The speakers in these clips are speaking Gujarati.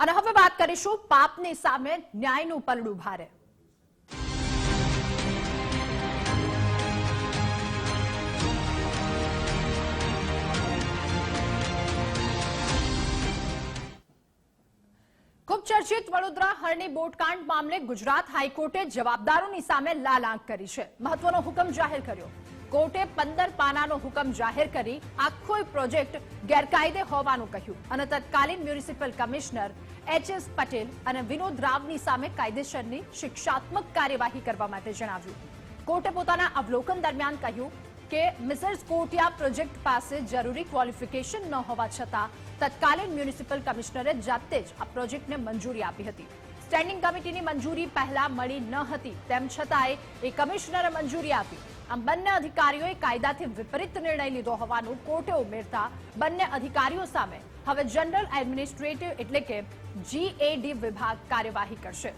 અને હવે વાત કરીશું પાપની સામે ન્યાયનું પલડું ભારે. ખૂબ ચર્ચિત વડોદરા હરણી બોટકાંડ મામલે ગુજરાત હાઈકોર્ટે જવાબદારોની સામે લાલ આંખ કરી છે. મહત્વનો હુકમ જાહેર કર્યો. કોર્ટે પંદર પાનાનો હુકમ જાહેર કરી આખો પ્રોજેક્ટ ગેરકાયદે હોવાનું કહ્યું. અને તત્કાલીન municipal commissioner H S Patel અને વિનોદ રાવની સામે કાયદેસરની શિક્ષાત્મક કાર્યવાહી કરવા માટે જણાવ્યું. કોર્ટે પોતાના અવલોકન દરમિયાન કહ્યું કે મિસર્સ કોટિયા પ્રોજેક્ટ પાસે જરૂરી ક્વોલિફિકેશન ન હોવા છતાં તત્કાલીન મ્યુનિસિપલ કમિશનરે જાતે જ આ પ્રોજેક્ટને મંજૂરી આપી હતી. સ્ટેન્ડિંગ કમિટીની મંજૂરી પહેલા મળી ન હતી, તેમ છતાંય એ કમિશનરે મંજૂરી આપી. આમ બંને અધિકારીઓએ કાયદાથી વિપરીત નિર્ણય લીધો હોવાનું કોર્ટે ઉમેરતા બંને અધિકારીઓ સામે હવે જનરલ એડમિનિસ્ટ્રેટિવ એટલે કે જીએડી વિભાગ કાર્યવાહી કરશે.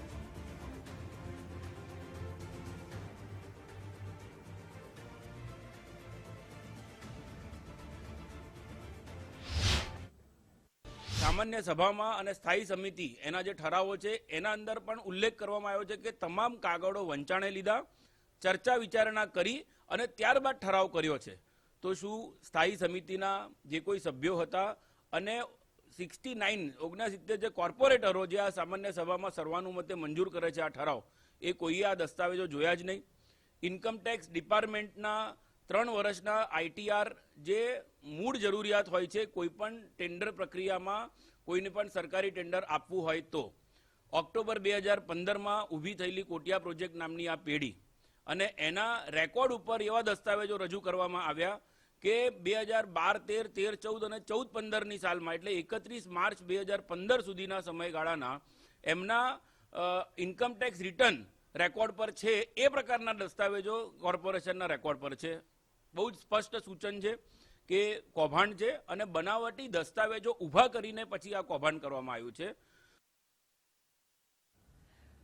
સામાન્ય સભામાં અને સ્થાયી સમિતિ, એના જે ઠરાવો છે, એના અંદર પણ ઉલ્લેખ કરવામાં આવ્યો છે કે તમામ કાગળો વંચાણે લીધા. ચર્ચા વિચારણા કરી અને ત્યારબાદ ઠરાવ કર્યો છે. તો શું સ્થાયી સમિતિના જે કોઈ સભ્યો હતા અને સિક્સટી નાઇન, ઓગણસિત્તેર જે કોર્પોરેટરો જે આ સામાન્ય સભામાં સર્વાનુમતે મંજૂર કરે છે આ ઠરાવ, એ કોઈએ આ દસ્તાવેજો જોયા જ નહીં. ઇન્કમટેક્સ ડિપાર્ટમેન્ટના ત્રણ વર્ષના આઈટીઆર જે મૂળ જરૂરિયાત હોય છે, કોઈ પણ ટેન્ડર પ્રક્રિયામાં કોઈને પણ સરકારી ટેન્ડર આપવું હોય તો. ઓક્ટોબર બે હજાર પંદરમાં ઊભી થયેલી કોટિયા પ્રોજેક્ટ નામની આ પેઢી અને એના રેકોર્ડ ઉપર એવા દસ્તાવેજો રજૂ કરવામાં આવ્યા કે બે હજાર બાર, તેર તેર, ચૌદ અને ચૌદ પંદરની સાલમાં, એટલે એકત્રીસ માર્ચ બે હજાર પંદર સુધીના સમયગાળાના, એમના ઇન્કમટેક્સ રિટર્ન રેકોર્ડ પર છે, એ પ્રકારના દસ્તાવેજો કોર્પોરેશનના રેકોર્ડ પર છે. બહુ જ સ્પષ્ટ સૂચન છે કે કૌભાંડ છે અને બનાવટી દસ્તાવેજો ઊભા કરીને પછી આ કૌભાંડ કરવામાં આવ્યું છે.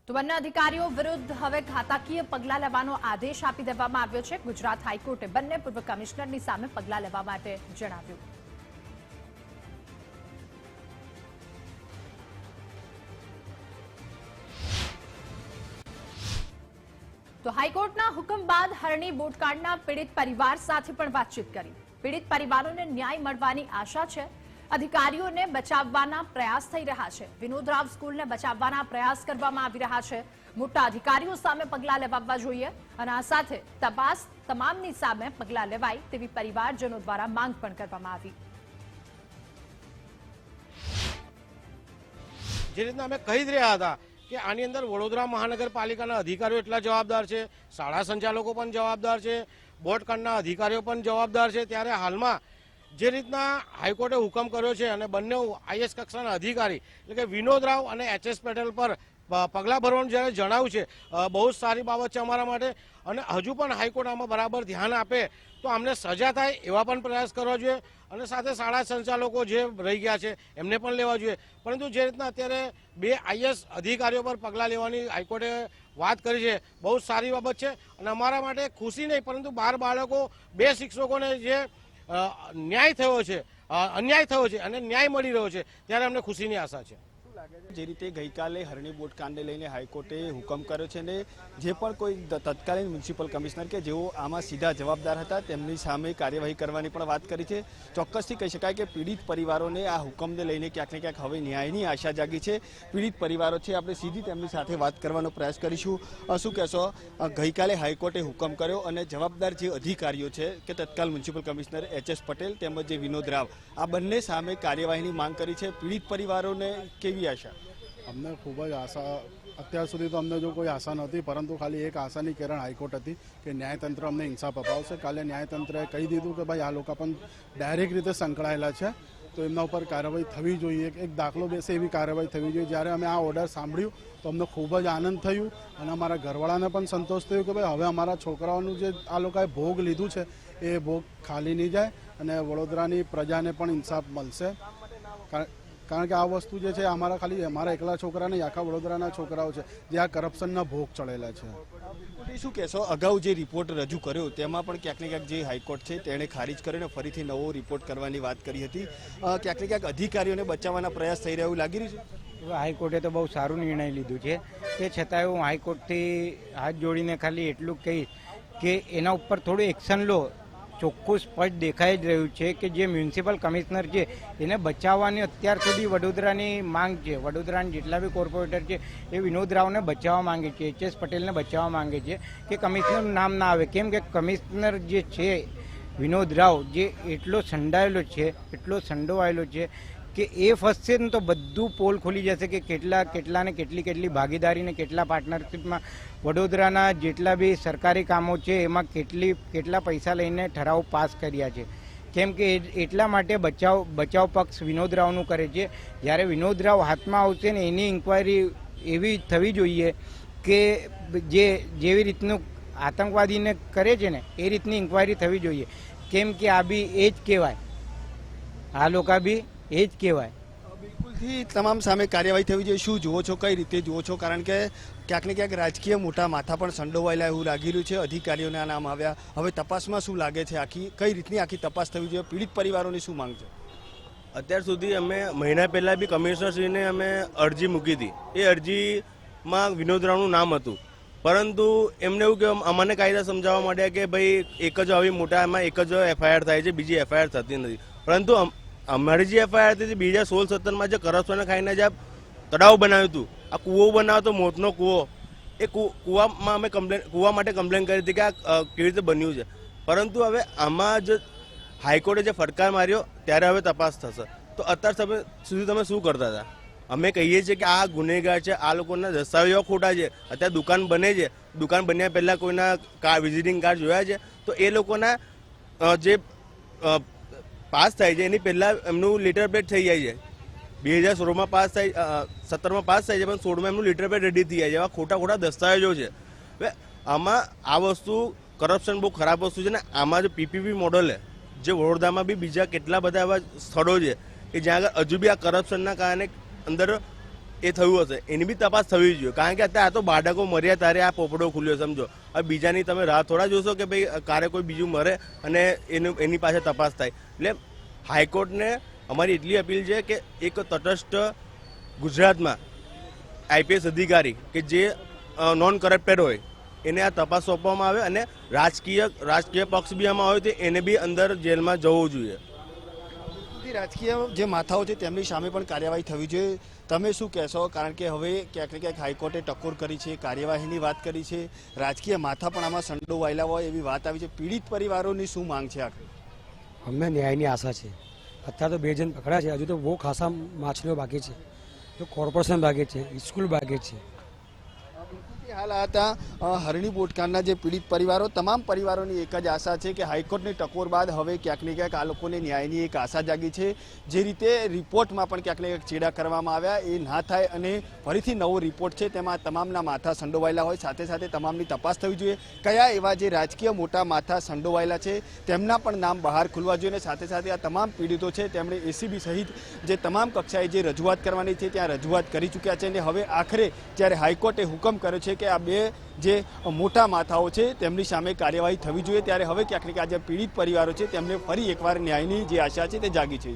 તો બંને અધિકારીઓ વિરુદ્ધ હવે ઘાતાકીય પગલાં લેવાનો આદેશ આપી દેવામાં આવ્યો છે. ગુજરાત હાઈકોર્ટે બંને પૂર્વ કમિશનરની સામે પગલાં લેવા માટે જણાવ્યું. તો હાઈકોર્ટના હુકમ બાદ હરણી બોટકાંડના પીડિત પરિવાર સાથે પણ વાતચીત કરી. પીડિત પરિવારોને ન્યાય મળવાની આશા છે. અધિકારીઓને બચાવવાના પ્રયાસ થઈ રહ્યા છે. વિનોદરાવ સ્કૂલને બચાવવાના પ્રયાસ કરવામાં આવી રહ્યા છે. મોટા અધિકારીઓ સામે પગલાં લેવાવા જોઈએ અને આ સાથે તપાસ તમામની સામે પગલાં લેવાય તેવી પરિવારજનો દ્વારા માંગ પણ કરવામાં આવી. જે રીતના અમે કહી જ રહ્યા હતા કે આની અંદર વડોદરા મહાનગરપાલિકાના અધિકારીઓ એટલા જવાબદાર છે, શાળા સંચાલકો પણ જવાબદાર છે બોટકાંડના અધિકારીઓ પણ જવાબદાર છે. ત્યારે હાલમાં જે રીતના હાઈકોર્ટે હુકમ કર્યો છે અને બંને આઈએસ કક્ષાના અધિકારી, એટલે કે વિનોદ રાવ અને એચએસ પટેલ પર પગલાં ભરવાનું જ્યારે જણાવ્યું છે બહુ જ સારી બાબત છે અમારા માટે. અને હજુ પણ હાઈકોર્ટ આમાં બરાબર ધ્યાન આપે, તો અમને સજા થાય એવા પણ પ્રયાસ કરવા જોઈએ. અને સાથે શાળા સંચાલકો જે રહી ગયા છે, એમને પણ લેવા જોઈએ. પરંતુ જે રીતના અત્યારે બે આઈએસ અધિકારીઓ પર પગલાં લેવાની હાઈકોર્ટે વાત કરી છે, બહુ જ સારી બાબત છે. અને અમારા માટે ખુશી નહીં, પરંતુ બાર બાળકો, બે શિક્ષકોને જે ન્યાય થયો છે. અન્યાય થયો છે અને ન્યાય મળી રહ્યો છે. ત્યારે અમને ખુશીની આશા છે. જે રીતે ગઈકાલે હરણી બોટ કાંડને લઈને હાઈકોર્ટે હુકમ કર્યો છે ને જે પણ કોઈ તત્કાલીન મ્યુનિસિપલ કમિશનર કે જેઓ આમાં સીધા જવાબદાર હતા, તેમની સામે કાર્યવાહી કરવાની પણ વાત કરી છે. ચોક્કસથી કહી શકાય કે પીડિત પરિવારોને આ હુકમને લઈને ક્યાંક ને ક્યાંક હવે ન્યાયની આશા જાગી છે. પીડિત પરિવારો છે, આપણે સીધી તેમની સાથે વાત કરવાનો પ્રયાસ કરીશું. શું કહેશો? ગઈકાલે હાઈકોર્ટે હુકમ કર્યો અને જવાબદાર જે અધિકારીઓ છે, કે તત્કાલ municipal commissioner H S Patel તેમજ જે વિનોદ રાવ, આ બંને સામે કાર્યવાહીની માંગ કરી છે. પીડિત પરિવારોને કેવી આશા અમને ખૂબ જ આશા, અત્યાર સુધી તો અમને જો કોઈ આશા નહોતી, પરંતુ ખાલી એક આશાની કિરણ હાઈકોર્ટ હતી કે ન્યાયતંત્ર અમને ઇન્સાફ અપાવશે. કાલે ન્યાયતંત્રએ કહી દીધું કે ભાઈ આ લોકો પણ ડાયરેક્ટ રીતે સંકળાયેલા છે, તો એમના ઉપર કાર્યવાહી થવી જોઈએ. એક દાખલો બેસે એવી કાર્યવાહી થવી જોઈએ. જ્યારે અમે આ ઓર્ડર સાંભળ્યું, તો અમને ખૂબ જ આનંદ થયું અને અમારા ઘરવાળાને પણ સંતોષ થયો કે ભાઈ હવે અમારા છોકરાઓનું જે આ લોકોએ ભોગ લીધું છે, એ ભોગ ખાલી નહીં જાય અને વડોદરાની પ્રજાને પણ ઇન્સાફ મળશે. કારણ કારણ કે આ વસ્તુ જે છે અમારા ખાલી અમારા એકલા છોકરા નહીં આખા વડોદરાના છોકરાઓ છે જે આ કરપ્શનના ભોગ ચડેલા છે. શું કહેશો? અગાઉ જે રિપોર્ટ રજૂ કર્યો તેમાં પણ ક્યાંક ને ક્યાંક જે હાઈકોર્ટ છે તેણે ખારીજ કર્યો ફરીથી નવો રિપોર્ટ કરવાની વાત કરી હતી. ક્યાંક ને ક્યાંક અધિકારીઓને બચાવવાના પ્રયાસ થઈ રહ્યા એવું લાગી રહ્યું છે? હાઈકોર્ટે તો બહુ સારું નિર્ણય લીધું છે. તે છતાંય હું હાઈકોર્ટથી હાથ જોડીને ખાલી એટલું કહીશ કે એના ઉપર થોડું એક્શન લો. ચોખ્ખું સ્પષ્ટ દેખાઈ જ રહ્યું છે કે જે મ્યુનિસિપલ કમિશનર છે, એને બચાવવાની અત્યાર સુધી વડોદરાની માંગ છે. વડોદરાના જેટલા બી કોર્પોરેટર છે, એ વિનોદ રાવને બચાવવા માંગે છે એચ એસ પટેલને બચાવવા માંગે છે કે કમિશનરનું નામ ના આવે. કેમ કે કમિશનર જે છે, વિનોદ રાવ જે એટલો સંડાયેલો છે, એટલો સંડોવાયેલો છે કે એ ફસશે ને તો બધું પોલ ખોલી જશે કે કેટલા કેટલાને કેટલી કેટલી ભાગીદારી ને કેટલા પાર્ટનરશિપમાં વડોદરાના જેટલા બી સરકારી કામો છે, એમાં કેટલી કેટલા પૈસા લઈને ઠરાવ પાસ કર્યા છે. કેમ કે એટલા માટે બચાવ બચાવ પક્ષ વિનોદ રાવનું કરે છે. જ્યારે વિનોદ રાવ હાથમાં આવશે ને એની ઇન્ક્વાયરી એવી થવી જોઈએ કે જે જેવી રીતનું આતંકવાદીને કરે છે ને, એ રીતની ઇન્ક્વાયરી થવી જોઈએ. કેમ કે આ બી એ જ કહેવાય. આ લોકો બી એ જ કહેવાય. બિલકુલથી તમામ સામે કાર્યવાહી થવી જોઈએ. શું જુઓ છો કઈ રીતે જુઓ છો? કારણ કે ક્યાંક ને ક્યાંક રાજકીય મોટા માથા પણ સંડોવાયેલા એવું લાગી રહ્યું છે. અધિકારીઓના નામ આવ્યા. હવે તપાસમાં શું લાગે છે? આખી કઈ રીતની આખી તપાસ થવી જોઈએ? પીડિત પરિવારોની શું માંગ છે? અત્યાર સુધી અમે મહિના પહેલાં બી કમિશનરશ્રીને અમે અરજી મૂકી હતી. એ અરજીમાં વિનોદ રાવનું નામ હતું. પરંતુ એમને એવું કે અમને કાયદા સમજાવવા માંડ્યા કે ભાઈ એક જ આવી મોટા એમાં એક જ એફઆઈઆર થાય છે બીજી એફઆઈઆર થતી નથી. પરંતુ અમારી જે એફઆઈઆર હતી બીજા સોળ સત્તરમાં જે કરસવાને ખાઈને જે તળાવ બનાવ્યું હતું, આ કૂવો બનાવ્યો મોતનો કૂવો, એ કૂવામાં અમે કમ્પ્લેન, કૂવા માટે કમ્પ્લેન કરી હતી કે આ કેવી રીતે બન્યું છે. પરંતુ હવે આમાં જ હાઈકોર્ટે જે ફટકાર માર્યો, ત્યારે હવે તપાસ થશે. તો અત્યાર સમય સુધી તમે શું કરતા હતા? અમે કહીએ છીએ કે આ ગુનેગાર છે, આ લોકોના દસ્તાવેજો ખોટા છે, અત્યારે દુકાન બને છે. દુકાન બન્યા પહેલાં કોઈના કાર વિઝિટિંગ કાર્ડ જોયા છે. તો એ લોકોના જે પાસ થાય છે. એની પહેલાં એમનું લીટર પ્લેટ થઈ જાય છે. બે હજાર સોળમાં પાસ થાય સત્તરમાં પાસ થાય છે, પણ સોળમાં એમનું લીટર પ્લેટ રેડી થઈ જાય છે. એવા ખોટા ખોટા દસ્તાવેજો છે. હવે આમાં આ વસ્તુ કરપ્શન બહુ ખરાબ વસ્તુ છે ને, આમાં જે પીપીપી મોડલ જે વડોદરામાં બી બીજા કેટલા બધા એવા સ્થળો છે, કે જ્યાં આગળ હજુ બી આ કરપ્શનના કારણે અંદર એ થયું હશે. એની બી તપાસ થવી જોઈએ. કારણ કે અત્યારે આ તો બાળકો મર્યા ત્યારે આ પોપડો ખુલ્યો સમજો. હવે બીજાની તમે રાહ થોડા જોશો કે ભાઈ, કારે કોઈ બીજું મરે અને એનું, એની પાસે તપાસ થાય. એટલે હાઈકોર્ટને અમારી એટલી અપીલ છે કે એક તટસ્થ ગુજરાતમાં આઈપીએસ અધિકારી કે જે નોન કરપ્ટેડ હોય, એને આ તપાસ સોંપવામાં આવે અને રાજકીય રાજકીય પક્ષ બી આમાં હોય તો એને બી અંદર જેલમાં જવું જોઈએ. રાજકીય જે માથાઓ છે તેમની સામે પણ કાર્યવાહી થવી જોઈએ. તમે શું કહેશો? કારણ કે હવે ક્યાંક ને ક્યાંક હાઈકોર્ટે ટકોર કરી છે, કાર્યવાહીની વાત કરી છે. રાજકીય માથા પણ આમાં સંડોવાયેલા હોય એવી વાત આવી છે. પીડિત પરિવારોની શું માંગ છે આખરે? અમને ન્યાયની આશા છે. અત્યારે તો બે જણ પકડ્યા છે. હજુ તો બહુ ખાસા માછલીઓ બાકી છે. તો કોર્પોરેશન બાકી છે, સ્કૂલ બાકી છે. હરણી બોટકાના જે પીડિત પરિવારો, તમામ પરિવારોની એક જ આશા છે કે હાઈકોર્ટની ટકોર બાદ હવે ક્યાંક ને ક્યાંક આ લોકોને ન્યાયની એક આશા જાગી છે. જે રીતે રિપોર્ટમાં પણ ક્યાંક ને ક્યાંક ચેડા કરવામાં આવ્યા, એ ના થાય અને ફરીથી નવો રિપોર્ટ છે, તેમાં તમામના માથા સંડોવાયેલા હોય. સાથે સાથે તમામની તપાસ થવી જોઈએ. કયા એવા જે રાજકીય મોટા માથા સંડોવાયેલા છે, તેમના પણ નામ બહાર ખુલવા જોઈએ અને સાથે સાથે આ તમામ પીડિતો છે, તેમણે એસીબી સહિત જે તમામ કક્ષાએ જે રજૂઆત કરવાની છે, ત્યાં રજૂઆત કરી ચૂક્યા છે અને હવે આખરે જ્યારે હાઈકોર્ટે હુકમ કર્યો છે કે આ બે જે મોટા માથાઓ છે તેમની સામે કાર્યવાહી થવી જોઈએ. ત્યારે હવે ક્યાંક ને ક્યાંક આ જે પીડિત પરિવારો છે તેમને ફરી એકવાર ન્યાયની જે આશા છે તે જાગી છે.